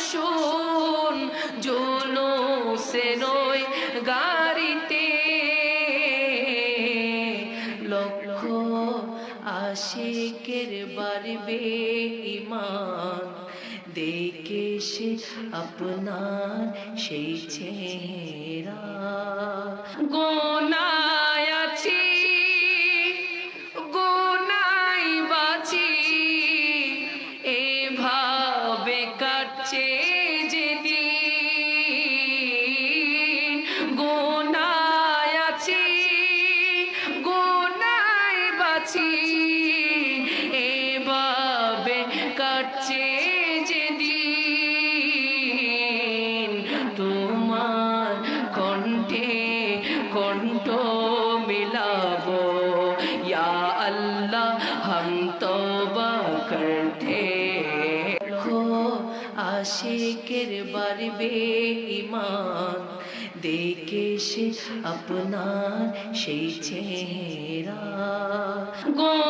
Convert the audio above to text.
আসুন জুলু সেরোই গাড়িতে। লক্ষ আশিকের বাড়বে ইমান দেখে সে আপনার সেই চেহারা। গোনায় কাটছি এভাবে কাটছে যেদিন তোমার কণ্ঠে কণ্ঠ মিলাবো। ইয়া আল্লাহ, হাম তবা করতে আশিকের বাড়বে ইমান দেখে সে আপনার সেই চেহারা। 公。